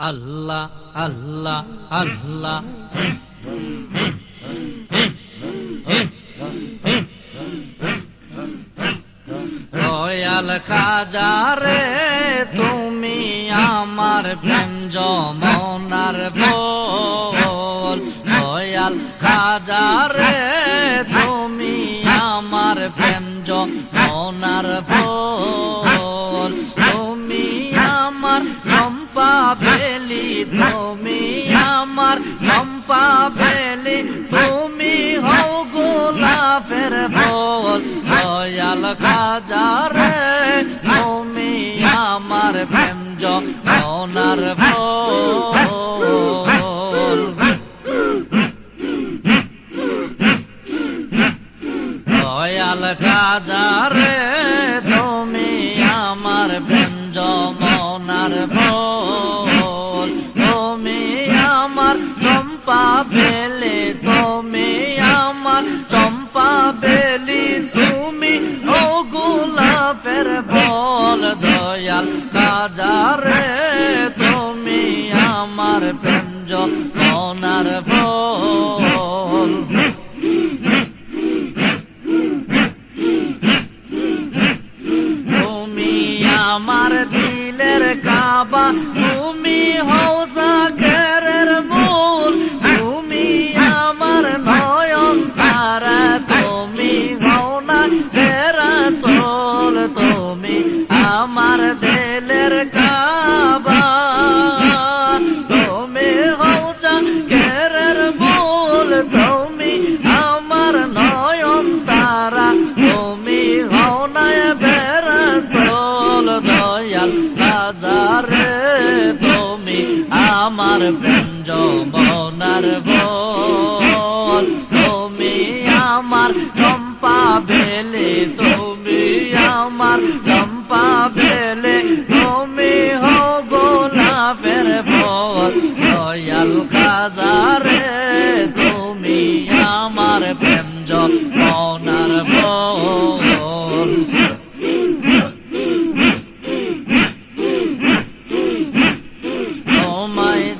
আল্লাহ আল্লাহ আল্লাহ। Royal খাজারে তুমি আমার প্রেম জমনার বল royal খাজারে তুমি তুমি আমার চম্পা বেলি তুমি হও গোলাপের বল দয়াল খাজারে তুমি আমার প্রেম জনার বল দয়াল কাজারে তুমি আমার প্রেম জমনার বল প্রেম জমনার বল যমনার বল তুমি আমার চম্পা বেলে তুমি আমার চম্পা বেলে তুমি হও গোলাপের বল দয়াল কাজারে তুমি আমার প্রেম তোমায়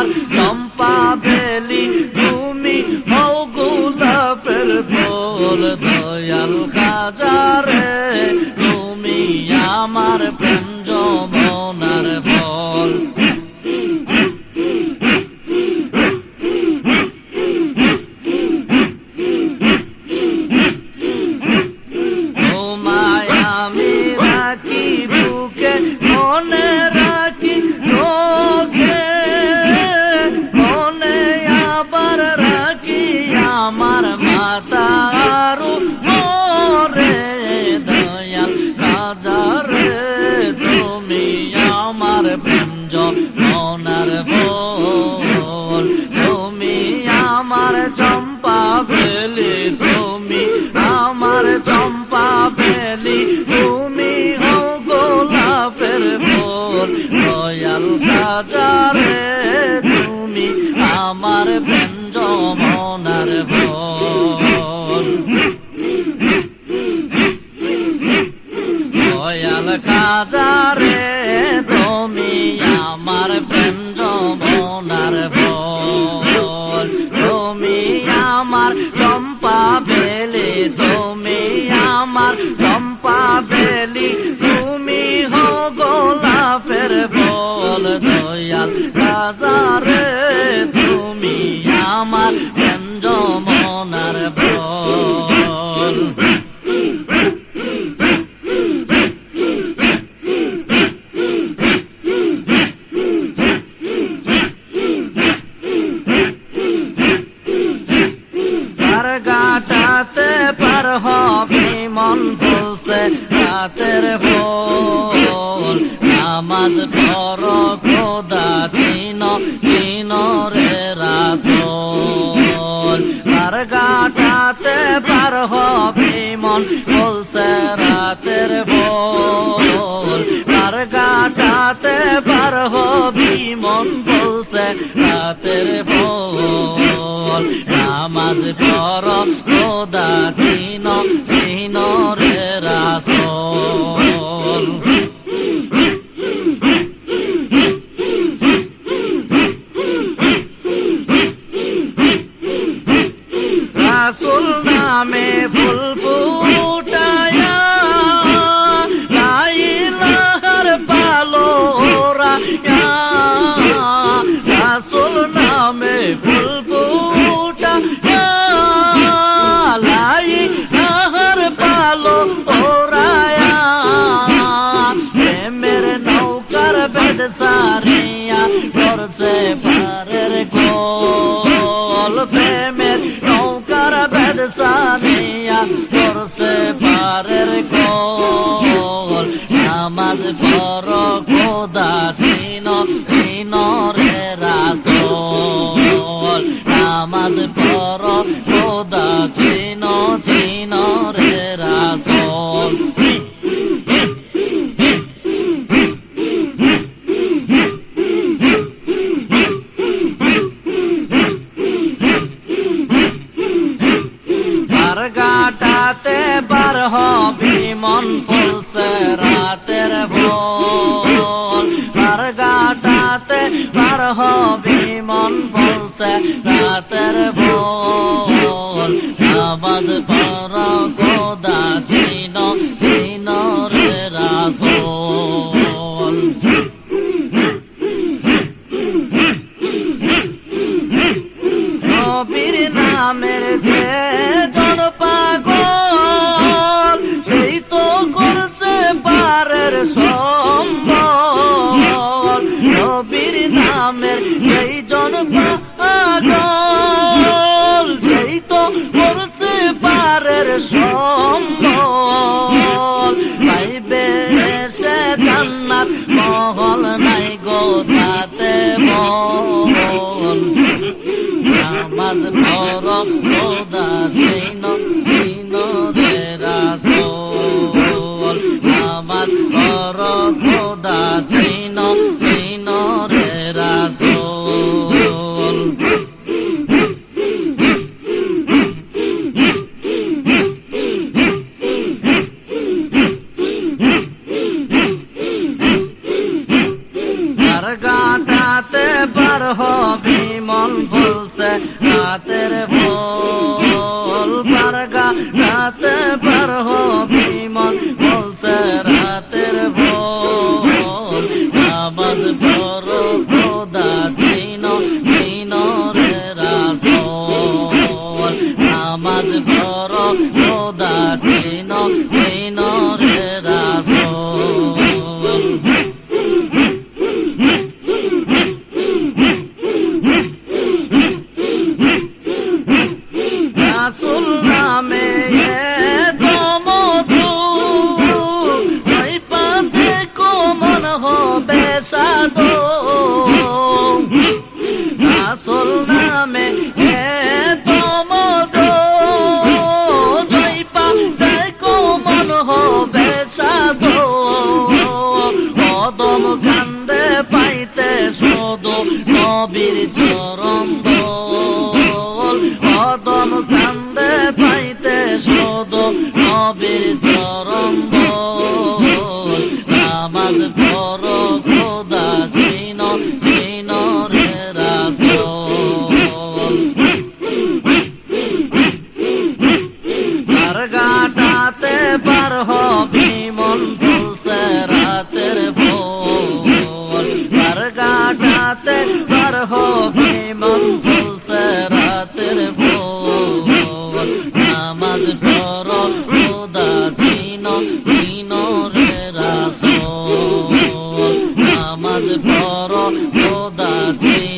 আমার চম্পা বেলি তুমি হও গোলাপের বল দয়াল খাজারে তুমি আমার প্রেম জমনার মনার বল দয়াল কাজারে তুমি আমার প্রেম যমনার বল আমার চম্পা বেলি তুমি আমার চম্পা বেলি ফল নামাজ পর খোদা চিন চিন রে রাসল। সারিয়া করছে গাটাতে বার হবি মন ফুলছে রাতের ভোল আর গাটাতে বার হবি মন ফুলছে রাতের ভোল আবাজ পর গোদা ছিল নামাজ পরম খোদা দিন দিন soruna ফুল ফুলছে রাতের ফুল তার গাটাতে পার হবে মন ফুলছে রাতের ফুল নামাজ পর খোদা চিন চিন রে রাস নামাজ পর খোদা চিন